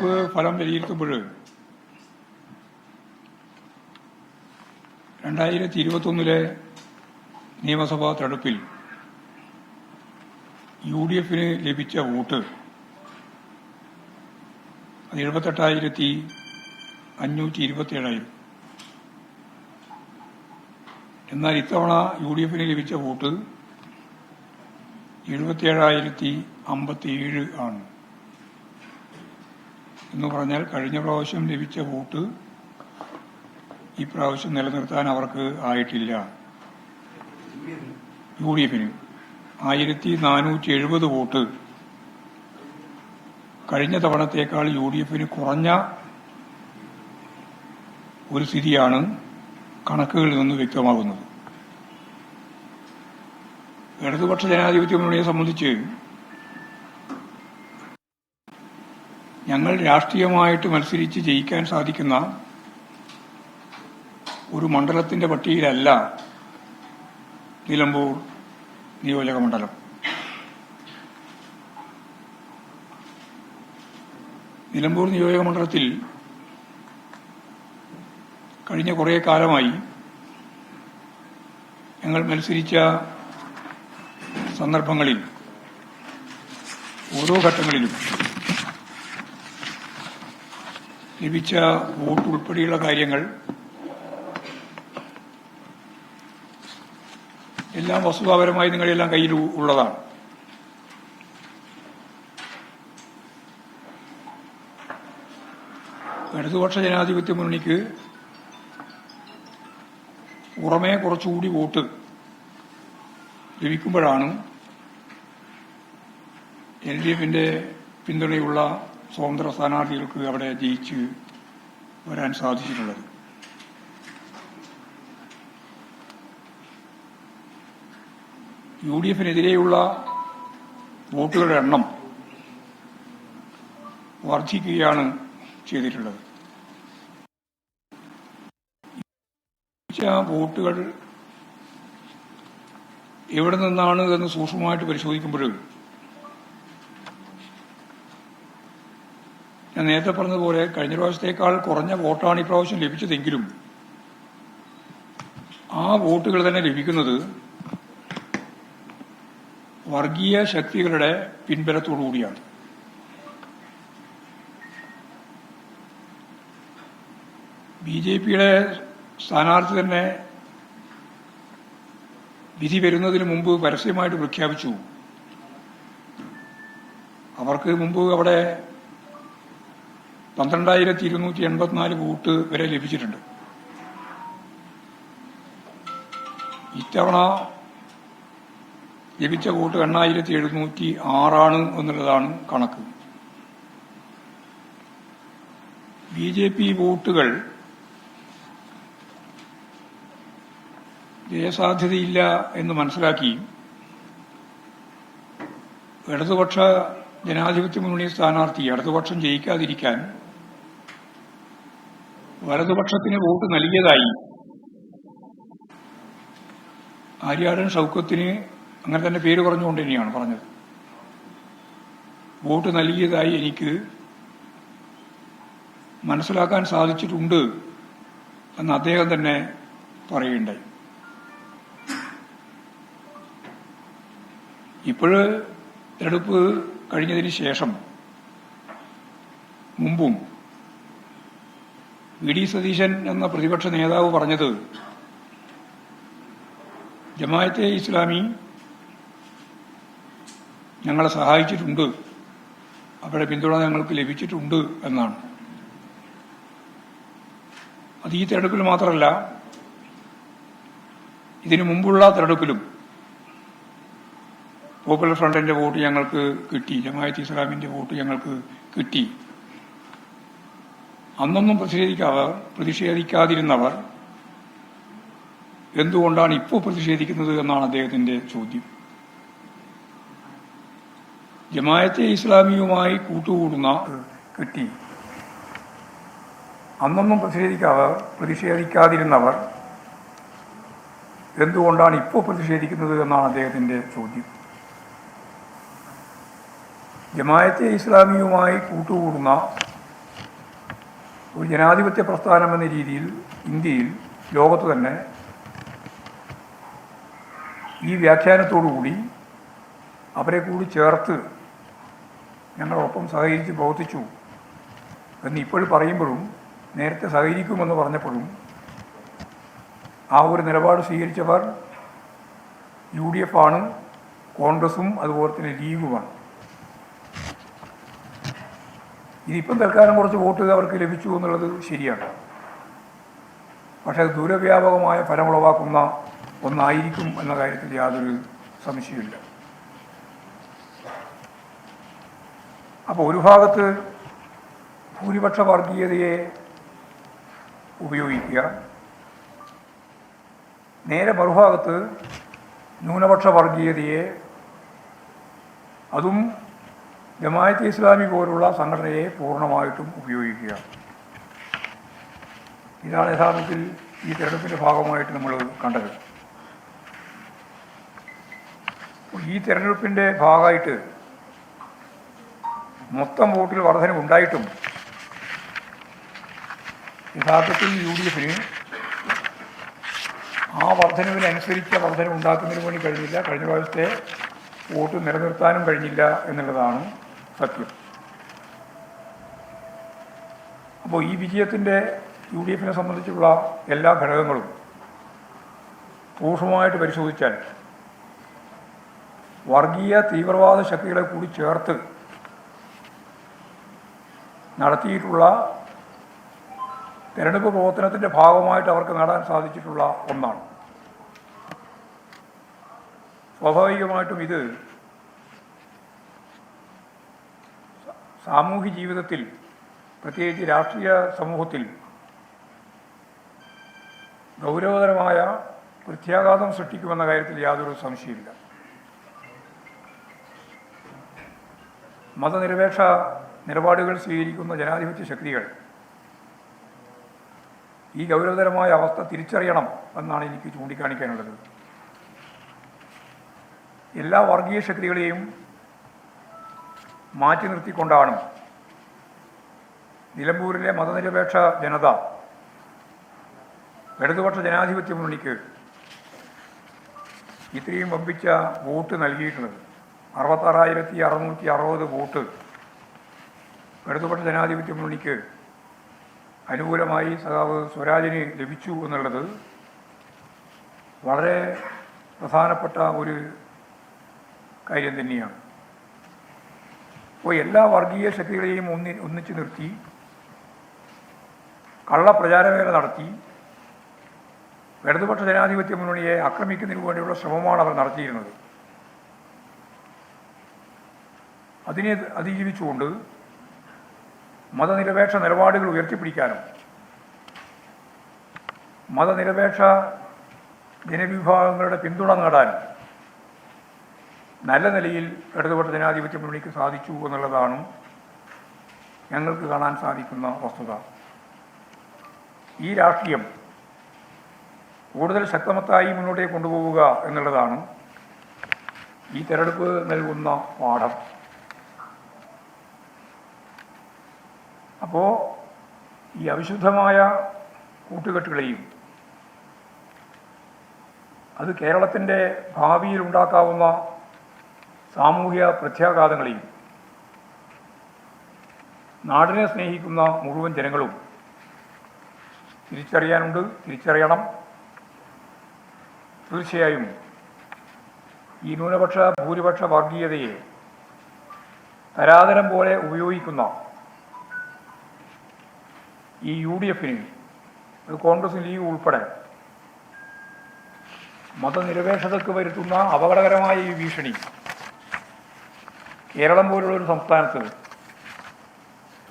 തെരഞ്ഞെടുപ്പ് ഫലം വിലയിരുത്തുമ്പോൾ രണ്ടായിരത്തി ഇരുപത്തൊന്നിലെ നിയമസഭാ തെരഞ്ഞെടുപ്പിൽ യു ഡി എഫിന് ലഭിച്ച വോട്ട് അത് എഴുപത്തെട്ടായിരത്തി അഞ്ഞൂറ്റി ഇരുപത്തിയേഴായിരുന്നു എന്നാൽ ഇത്തവണ യു ഡി എഫിന് ലഭിച്ച വോട്ട് എഴുപത്തിയേഴായിരത്തി അമ്പത്തിയേഴ് ആണ്. എന്ന് പറഞ്ഞാൽ കഴിഞ്ഞ പ്രാവശ്യം ലഭിച്ച വോട്ട് ഈ പ്രാവശ്യം നിലനിർത്താൻ അവർക്ക് ആയിട്ടില്ല. യു ഡി എഫിന്. ആയിരത്തി നാനൂറ്റി എഴുപത് വോട്ട്. കഴിഞ്ഞ തവണത്തേക്കാൾ യു ഡി എഫിന് കുറഞ്ഞ ഒരു സ്ഥിതിയാണ് കണക്കുകളിൽ നിന്ന് വ്യക്തമാകുന്നത്. ഇടതുപക്ഷ ജനാധിപത്യ മുന്നണിയെ സംബന്ധിച്ച് ഞങ്ങൾ രാഷ്ട്രീയമായിട്ട് മത്സരിച്ച് ജയിക്കാൻ സാധിക്കുന്ന ഒരു മണ്ഡലത്തിന്റെ പട്ടികയിലല്ല നിലമ്പൂർ നിയോജക മണ്ഡലം. നിലമ്പൂർ നിയോജക മണ്ഡലത്തിൽ കഴിഞ്ഞ കുറേ കാലമായി ഞങ്ങൾ മത്സരിച്ച സന്ദർഭങ്ങളിൽ ഓരോ ഘട്ടങ്ങളിലും ലഭിച്ച വോട്ട് ഉൾപ്പെടെയുള്ള കാര്യങ്ങൾ എല്ലാം വസ്തുതാപരമായി നിങ്ങളെല്ലാം കയ്യിൽ ഉള്ളതാണ്. ഇടതുപക്ഷ ജനാധിപത്യ മുന്നണിക്ക് പുറമേ കുറച്ചുകൂടി വോട്ട് ലഭിക്കുമ്പോഴാണ് എൽ ഡി എഫിന്റെ പിന്തുണയുള്ള സ്വതന്ത്ര സ്ഥാനാർത്ഥികൾക്ക് അവിടെ ജയിച്ച് വരാൻ സാധിച്ചിട്ടുള്ളത്. യു ഡി എഫിനെതിരെയുള്ള വോട്ടുകളുടെ എണ്ണം വർദ്ധിക്കുകയാണ് ചെയ്തിട്ടുള്ളത്. വോട്ടുകൾ എവിടെ നിന്നാണ് എന്ന് സൂക്ഷ്മമായിട്ട് പരിശോധിക്കുമ്പോൾ ഞാൻ നേരത്തെ പറഞ്ഞതുപോലെ കഴിഞ്ഞ പ്രാവശ്യത്തേക്കാൾ കുറഞ്ഞ വോട്ടാണ് ഇപ്രാവശ്യം ലഭിച്ചതെങ്കിലും ആ വോട്ടുകൾ തന്നെ ലഭിക്കുന്നത് വർഗീയ ശക്തികളുടെ പിൻബലത്തോടുകൂടിയാണ് ബി ജെ പിയുടെ സ്ഥാനാർത്ഥി തന്നെ വിധി വരുന്നതിന് മുമ്പ് പരസ്യമായിട്ട് പ്രഖ്യാപിച്ചു. അവർക്ക് മുമ്പ് അവിടെ പന്ത്രണ്ടായിരത്തി ഇരുന്നൂറ്റി എൺപത്തിനാല് വോട്ട് വരെ ലഭിച്ചിട്ടുണ്ട്. ഇത്തവണ ലഭിച്ച വോട്ട് എണ്ണായിരത്തി എഴുന്നൂറ്റി ആറാണ് എന്നുള്ളതാണ് കണക്ക്. ബി ജെ പി വോട്ടുകൾ ജയസാധ്യതയില്ല എന്ന് മനസ്സിലാക്കി ഇടതുപക്ഷ ജനാധിപത്യ മുന്നണി സ്ഥാനാർത്ഥി ഇടതുപക്ഷം ജയിക്കാതിരിക്കാൻ വലതുപക്ഷത്തിന് വോട്ട് നൽകിയതായി ആര്യാടൻ ഷൗക്കത്തിന് അങ്ങനെ തന്നെ പേര് പറഞ്ഞുകൊണ്ട് തന്നെയാണ് പറഞ്ഞത്. വോട്ട് നൽകിയതായി എനിക്ക് മനസ്സിലാക്കാൻ സാധിച്ചിട്ടുണ്ട് എന്ന് അദ്ദേഹം തന്നെ പറയുണ്ടായി ഇപ്പോഴ് തെരഞ്ഞെടുപ്പ് കഴിഞ്ഞതിന് ശേഷം മുമ്പും വി ഡി സതീശൻ എന്ന പ്രതിപക്ഷ നേതാവ് പറഞ്ഞത് ജമാഅത്തെ ഇസ്ലാമി ഞങ്ങളെ സഹായിച്ചിട്ടുണ്ട് അവരുടെ പിന്തുണ ഞങ്ങൾക്ക് ലഭിച്ചിട്ടുണ്ട് എന്നാണ്. അത് ഈ തെരഞ്ഞെടുപ്പിൽ മാത്രമല്ല ഇതിനു മുമ്പുള്ള തെരഞ്ഞെടുപ്പിലും പോപ്പുലർ ഫ്രണ്ടിന്റെ വോട്ട് ഞങ്ങൾക്ക് കിട്ടി ജമാഅത്ത് ഇസ്ലാമിന്റെ വോട്ട് ഞങ്ങൾക്ക് കിട്ടി. അന്നൊന്നും പ്രതിഷേധിക്കാവർ പ്രതിഷേധിക്കാതിരുന്നവർ എന്തുകൊണ്ടാണ് ഇപ്പോൾ പ്രതിഷേധിക്കുന്നത് എന്നാണ് അദ്ദേഹത്തിന്റെ ചോദ്യം. ജമായത്തെ ഇസ്ലാമിയുമായി കൂട്ടുകൂടുന്ന കിട്ടി. അന്നൊന്നും പ്രതിഷേധിക്കാവർ പ്രതിഷേധിക്കാതിരുന്നവർ എന്തുകൊണ്ടാണ് ഇപ്പോൾ പ്രതിഷേധിക്കുന്നത് എന്നാണ് അദ്ദേഹത്തിന്റെ ചോദ്യം. ജമാഅത്തെ ഇസ്ലാമിയുമായി കൂട്ടുകൂടുന്ന ഒരു ജനാധിപത്യ പ്രസ്ഥാനം എന്ന രീതിയിൽ ഇന്ത്യയിൽ ലോകത്ത് തന്നെ ഈ വ്യാഖ്യാനത്തോടുകൂടി അവരെ കൂടി ചേർത്ത് ഞങ്ങളൊപ്പം സഹകരിച്ച് പ്രവർത്തിച്ചു എന്ന് ഇപ്പോൾ പറയുമ്പോഴും നേരത്തെ സഹകരിക്കുമെന്ന് പറഞ്ഞപ്പോഴും ആ ഒരു നിലപാട് സ്വീകരിച്ചവർ യു ഡി എഫ് ആണ് കോൺഗ്രസും അതുപോലെ തന്നെ ലീഗുമാണ്. ഇതിപ്പം തൽക്കാലം കുറച്ച് വോട്ട് അവർക്ക് ലഭിച്ചു എന്നുള്ളത് ശരിയാണ്. പക്ഷേ അത് ദൂരവ്യാപകമായ ഫലമുളവാക്കുന്ന ഒന്നായിരിക്കും എന്ന കാര്യത്തിൽ യാതൊരു സംശയമില്ല അപ്പോൾ ഒരു ഭാഗത്ത് ഭൂരിപക്ഷ വർഗീയതയെ ഉപയോഗിക്കുക നേരെ മറുഭാഗത്ത് ന്യൂനപക്ഷ വർഗീയതയെ അതും ജമായത്ത് ഇസ്ലാമി പോലുള്ള സംഘടനയെ പൂർണമായിട്ടും ഉപയോഗിക്കുക. ഇതാണ് യഥാർത്ഥത്തിൽ ഈ തെരഞ്ഞെടുപ്പിന്റെ ഭാഗമായിട്ട് നമ്മൾ കണ്ടത്. ഈ തെരഞ്ഞെടുപ്പിന്റെ ഭാഗമായിട്ട് മൊത്തം വോട്ടിൽ വർധന ഉണ്ടായിട്ടും യഥാർത്ഥത്തിൽ യു ഡി എഫിന് ആ വർധനവിനനുസരിച്ച വർധന ഉണ്ടാക്കുന്നതിന് വേണ്ടി കഴിഞ്ഞില്ല. കഴിഞ്ഞ പ്രാവശ്യത്തെ വോട്ട് നിലനിർത്താനും കഴിഞ്ഞില്ല എന്നുള്ളതാണ് സത്യം. അപ്പോൾ ഈ വിജയത്തിന്റെ യു ഡി എഫിനെ സംബന്ധിച്ചുള്ള എല്ലാ ഘടകങ്ങളും സൂക്ഷ്മമായിട്ട് പരിശോധിച്ചാൽ വർഗീയ തീവ്രവാദ ശക്തികളെ കൂടി ചേർത്ത് നടത്തിയിട്ടുള്ള തിരഞ്ഞെടുപ്പ് പ്രവർത്തനത്തിന്റെ ഭാഗമായിട്ട് അവർക്ക് നേടാൻ സാധിച്ചിട്ടുള്ള ഒന്നാണ്. സ്വാഭാവികമായിട്ടും ഇത് സാമൂഹ്യ ജീവിതത്തിൽ പ്രത്യേകിച്ച് രാഷ്ട്രീയ സമൂഹത്തിൽ ഗൗരവതരമായ പ്രത്യാഘാതം സൃഷ്ടിക്കുമെന്ന കാര്യത്തിൽ യാതൊരു സംശയമില്ല മതനിരപേക്ഷ നിലപാടുകൾ സ്വീകരിക്കുന്ന ജനാധിപത്യ ശക്തികൾ ഈ ഗൗരവതരമായ അവസ്ഥ തിരിച്ചറിയണം എന്നാണ് എനിക്ക് ചൂണ്ടിക്കാണിക്കാനുള്ളത്. എല്ലാ വർഗീയ ശക്തികളെയും മാറ്റി നിർത്തിക്കൊണ്ടാണ് നിലമ്പൂരിലെ മതനിരപേക്ഷ ജനത ഇടതുപക്ഷ ജനാധിപത്യ മുന്നണിക്ക് ഇത്രയും വമ്പിച്ച വോട്ട് നൽകിയിട്ടുള്ളത്. അറുപത്താറായിരത്തി അറുന്നൂറ്റി അറുപത് വോട്ട് ഇടതുപക്ഷ ജനാധിപത്യ മുന്നണിക്ക് അനുകൂലമായി സഖാവ് സ്വരാജിന് ലഭിച്ചു എന്നുള്ളത് വളരെ പ്രധാനപ്പെട്ട ഒരു കാര്യം തന്നെയാണ്. അപ്പോൾ എല്ലാ വർഗീയ ശക്തികളെയും ഒന്നി ഒന്നിച്ചു നിർത്തി കള്ളപ്രചാരവേല നടത്തി ഇടതുപക്ഷ ജനാധിപത്യ മുന്നണിയെ ആക്രമിക്കുന്നതിന് വേണ്ടിയുള്ള ശ്രമമാണ് അവർ നടത്തിയിരുന്നത്. അതിനെ അതിജീവിച്ചുകൊണ്ട് മതനിരപേക്ഷ നിലപാടുകൾ ഉയർത്തിപ്പിടിക്കാനും മതനിരപേക്ഷ ജനവിഭാഗങ്ങളുടെ പിന്തുണ നേടാനും നല്ല നിലയിൽ ഇടതുപക്ഷ ജനാധിപത്യ മുന്നണിക്ക് സാധിച്ചു എന്നുള്ളതാണ് ഞങ്ങൾക്ക് കാണാൻ സാധിക്കുന്ന വസ്തുത. ഈ രാഷ്ട്രീയം കൂടുതൽ ശക്തമത്തായി മുന്നോട്ടേക്ക് കൊണ്ടുപോവുക എന്നുള്ളതാണ് ഈ തെരഞ്ഞെടുപ്പ് നൽകുന്ന പാഠം. അപ്പോൾ ഈ അവിശുദ്ധമായ കൂട്ടുകെട്ടുകളെയും അത് കേരളത്തിന്റെ ഭാവിയിൽ ഉണ്ടാക്കാവുന്ന സാമൂഹ്യ പ്രത്യാഘാതങ്ങളെയും നാടിനെ സ്നേഹിക്കുന്ന മുഴുവൻ ജനങ്ങളും തിരിച്ചറിയാനുണ്ട് തിരിച്ചറിയണം. തീർച്ചയായും ഈ ന്യൂനപക്ഷ ഭൂരിപക്ഷ വർഗീയതയെ തരാതരം പോലെ ഉപയോഗിക്കുന്ന ഈ യു ഡി എഫിന് അത് കോൺഗ്രസ് ലീഗ് ഉൾപ്പെടെ മതനിരപേക്ഷതയ്ക്ക് വരുത്തുന്ന അപകടകരമായ ഈ ഭീഷണി കേരളം പോലുള്ള ഒരു സംസ്ഥാനത്ത്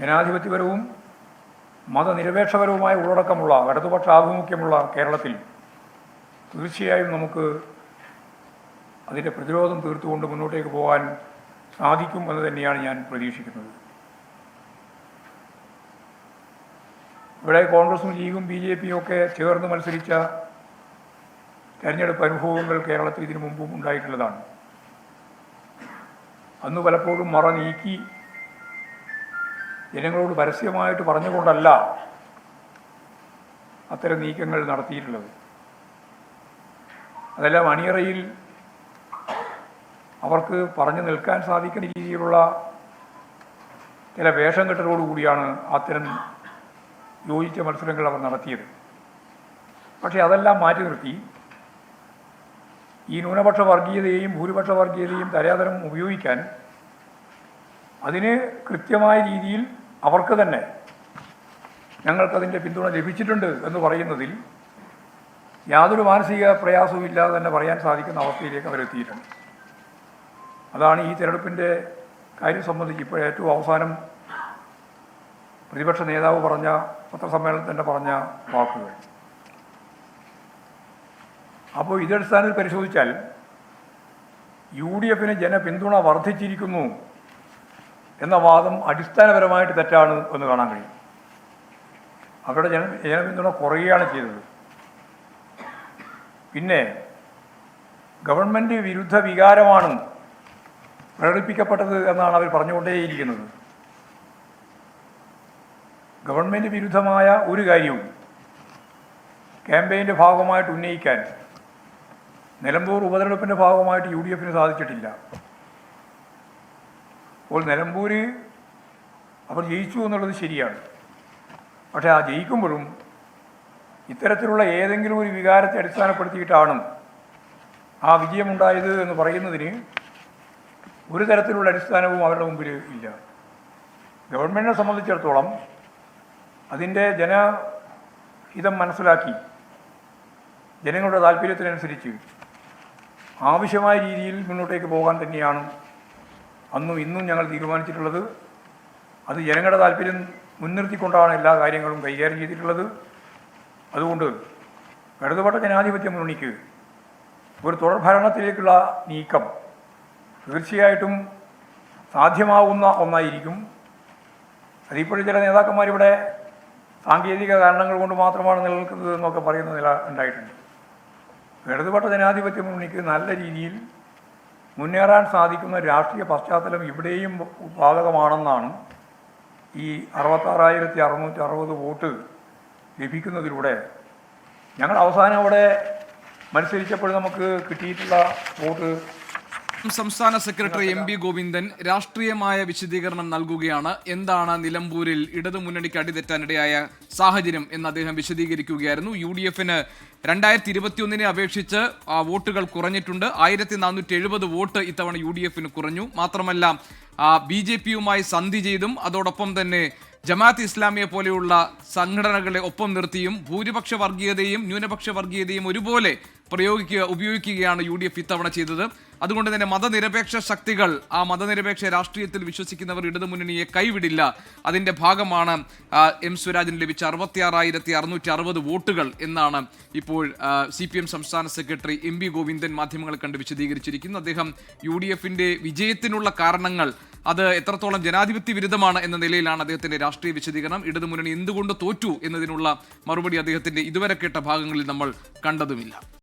ജനാധിപത്യപരവും മതനിരപേക്ഷപരവുമായ ഉള്ളടക്കമുള്ള ഇടതുപക്ഷ ആഭിമുഖ്യമുള്ള കേരളത്തിൽ തീർച്ചയായും നമുക്ക് അതിന്റെ പ്രതിരോധം തീർത്തുകൊണ്ട് മുന്നോട്ടേക്ക് പോകാൻ സാധിക്കും എന്ന് തന്നെയാണ് ഞാൻ പ്രതീക്ഷിക്കുന്നത്. ഇവിടെ കോൺഗ്രസും ലീഗും ബി ജെ പിയും ഒക്കെ ചേർന്ന് മത്സരിച്ച തെരഞ്ഞെടുപ്പ് അനുഭവങ്ങൾ കേരളത്തിൽ ഇതിനു മുമ്പും ഉണ്ടായിട്ടുള്ളതാണ്. അന്ന് പലപ്പോഴും മറ നീക്കി ജനങ്ങളോട് പരസ്യമായിട്ട് പറഞ്ഞുകൊണ്ടല്ല അത്തരം നീക്കങ്ങൾ നടത്തിയിട്ടുള്ളത്. അതെല്ലാം അണിയറയിൽ അവർക്ക് പറഞ്ഞു നിൽക്കാൻ സാധിക്കുന്ന രീതിയിലുള്ള ചില വേഷം കെട്ടലോടുകൂടിയാണ് അത്തരം യോജിച്ച മത്സരങ്ങൾ അവർ നടത്തിയത്. പക്ഷേ അതെല്ലാം മാറ്റി നിർത്തി. ഈ ന്യൂനപക്ഷ വർഗീയതയെയും ഭൂരിപക്ഷ വർഗീയതയും തരാതരം ഉപയോഗിക്കാൻ അതിന് കൃത്യമായ രീതിയിൽ അവർക്ക് തന്നെ ഞങ്ങൾക്കതിന്റെ പിന്തുണ ലഭിച്ചിട്ടുണ്ട് എന്ന് പറയുന്നതിൽ യാതൊരു മാനസിക പ്രയാസവും ഇല്ലാതെ തന്നെ പറയാൻ സാധിക്കുന്ന അവസ്ഥയിലേക്ക് അവരെത്തിയിട്ടുണ്ട്. അതാണ് ഈ തിരഞ്ഞെടുപ്പിന്റെ കാര്യം സംബന്ധിച്ച് ഇപ്പോൾ ഏറ്റവും അവസാനം പ്രതിപക്ഷ നേതാവ് പറഞ്ഞ പത്രസമ്മേളനത്തിന്റെ പറഞ്ഞ വാക്കുകൾ. അപ്പോൾ ഇതടിസ്ഥാനത്തിൽ പരിശോധിച്ചാൽ യു ഡി എഫിന് ജനപിന്തുണ വർദ്ധിച്ചിരിക്കുന്നു എന്ന വാദം അടിസ്ഥാനപരമായിട്ട് തെറ്റാണ് എന്ന് കാണാൻ കഴിയും. അവരുടെ ജന ജനപിന്തുണ കുറയുകയാണ് ചെയ്തത്. പിന്നെ ഗവൺമെന്റ് വിരുദ്ധ വികാരമാണ് പ്രകടിപ്പിക്കപ്പെട്ടത് എന്നാണ് അവർ പറഞ്ഞുകൊണ്ടേയിരിക്കുന്നത്. ഗവൺമെന്റ് വിരുദ്ധമായ ഒരു കാര്യവും ക്യാമ്പയിന്റെ ഭാഗമായിട്ട് ഉന്നയിക്കാൻ നിലമ്പൂർ ഉപതെരഞ്ഞെടുപ്പിന്റെ ഭാഗമായിട്ട് യു ഡി എഫിന് സാധിച്ചിട്ടില്ല. അപ്പോൾ നിലമ്പൂർ അവർ ജയിച്ചു എന്നുള്ളത് ശരിയാണ്. പക്ഷേ ആ ജയിക്കുമ്പോഴും ഇത്തരത്തിലുള്ള ഏതെങ്കിലും ഒരു വികാരത്തെ അടിസ്ഥാനപ്പെടുത്തിയിട്ടാണ് ആ വിജയമുണ്ടായത് എന്ന് പറയുന്നതിന് ഒരു തരത്തിലുള്ള അടിസ്ഥാനവും അവരുടെ മുമ്പിൽ ഇല്ല. ഗവൺമെന്റിനെ സംബന്ധിച്ചിടത്തോളം അതിന്റെ ജനഹിതം മനസ്സിലാക്കി ജനങ്ങളുടെ താല്പര്യത്തിനനുസരിച്ച് ആവശ്യമായ രീതിയിൽ മുന്നോട്ടേക്ക് പോകാൻ തന്നെയാണ് അന്നും ഇന്നും ഞങ്ങൾ തീരുമാനിച്ചിട്ടുള്ളത്. അത് ജനങ്ങളുടെ താല്പര്യം മുൻനിർത്തിക്കൊണ്ടാണ് എല്ലാ കാര്യങ്ങളും കൈകാര്യം ചെയ്തിട്ടുള്ളത്. അതുകൊണ്ട് ഇടതുപക്ഷ ജനാധിപത്യ മുന്നണിക്ക് ഒരു തുടർ ഭരണത്തിലേക്കുള്ള നീക്കം തീർച്ചയായിട്ടും സാധ്യമാവുന്ന ഒന്നായിരിക്കും. അതിപ്പോഴും ചില നേതാക്കന്മാരിവിടെ സാങ്കേതിക കാരണങ്ങൾ കൊണ്ട് മാത്രമാണ് നിലനിൽക്കുന്നത് എന്നൊക്കെ പറയുന്ന നില ഉണ്ടായിട്ടുണ്ട്. ഇടതുപക്ഷ ജനാധിപത്യ മുന്നണിക്ക് നല്ല രീതിയിൽ മുന്നേറാൻ സാധിക്കുന്ന രാഷ്ട്രീയ പശ്ചാത്തലം ഇവിടെയും ബാധകമാണെന്നാണ് ഈ അറുപത്താറായിരത്തി അറുന്നൂറ്റി അറുപത് വോട്ട് ലഭിക്കുന്നതിലൂടെ ഞങ്ങൾ അവസാനം അവിടെ മത്സരിച്ചപ്പോൾ നമുക്ക് കിട്ടിയിട്ടുള്ള വോട്ട് സംസ്ഥാന സെക്രട്ടറി എം പി ഗോവിന്ദൻ രാഷ്ട്രീയമായ വിശദീകരണം നൽകുകയാണ്. എന്താണ് നിലമ്പൂരിൽ ഇടതുമുന്നണിക്ക് അടിതെറ്റാനിടയായ സാഹചര്യം എന്ന് അദ്ദേഹം വിശദീകരിക്കുകയായിരുന്നു. യു ഡി എഫിന് രണ്ടായിരത്തി ഇരുപത്തിയൊന്നിനെ അപേക്ഷിച്ച് വോട്ടുകൾ കുറഞ്ഞിട്ടുണ്ട്. ആയിരത്തി നാനൂറ്റി എഴുപത് വോട്ട് ഇത്തവണ യു ഡി എഫിന് കുറഞ്ഞു. മാത്രമല്ല ബി ജെ പിയുമായി സന്ധി ചെയ്തും അതോടൊപ്പം തന്നെ ജമാഅത്ത് ഇസ്ലാമിയെ പോലെയുള്ള സംഘടനകളെ ഒപ്പം നിർത്തിയും ഭൂരിപക്ഷ വർഗീയതയും ന്യൂനപക്ഷ വർഗീയതയും ഒരുപോലെ പ്രയോഗിക്കുക ഉപയോഗിക്കുകയാണ് യു ഡി എഫ് ഇത്തവണ ചെയ്തത്. അതുകൊണ്ട് തന്നെ മതനിരപേക്ഷ ശക്തികൾ ആ മതനിരപേക്ഷ രാഷ്ട്രീയത്തിൽ വിശ്വസിക്കുന്നവർ ഇടതുമുന്നണിയെ കൈവിടില്ല. അതിന്റെ ഭാഗമാണ് എം സ്വരാജിന് ലഭിച്ച അറുപത്തിയാറായിരത്തി അറുന്നൂറ്റി അറുപത് വോട്ടുകൾ എന്നാണ് ഇപ്പോൾ സി പി എം സംസ്ഥാന സെക്രട്ടറി എം ബി ഗോവിന്ദൻ മാധ്യമങ്ങളെ കണ്ട് വിശദീകരിച്ചിരിക്കുന്നു. അദ്ദേഹം യു ഡി വിജയത്തിനുള്ള കാരണങ്ങൾ അത് എത്രത്തോളം ജനാധിപത്യ വിരുദ്ധമാണ് എന്ന നിലയിലാണ് അദ്ദേഹത്തിന്റെ രാഷ്ട്രീയ വിശദീകരണം. ഇടതുമുന്നണി എന്തുകൊണ്ട് തോറ്റു എന്നതിനുള്ള മറുപടി അദ്ദേഹത്തിന്റെ ഇതുവരെ കേട്ട ഭാഗങ്ങളിൽ നമ്മൾ കണ്ടതുമില്ല.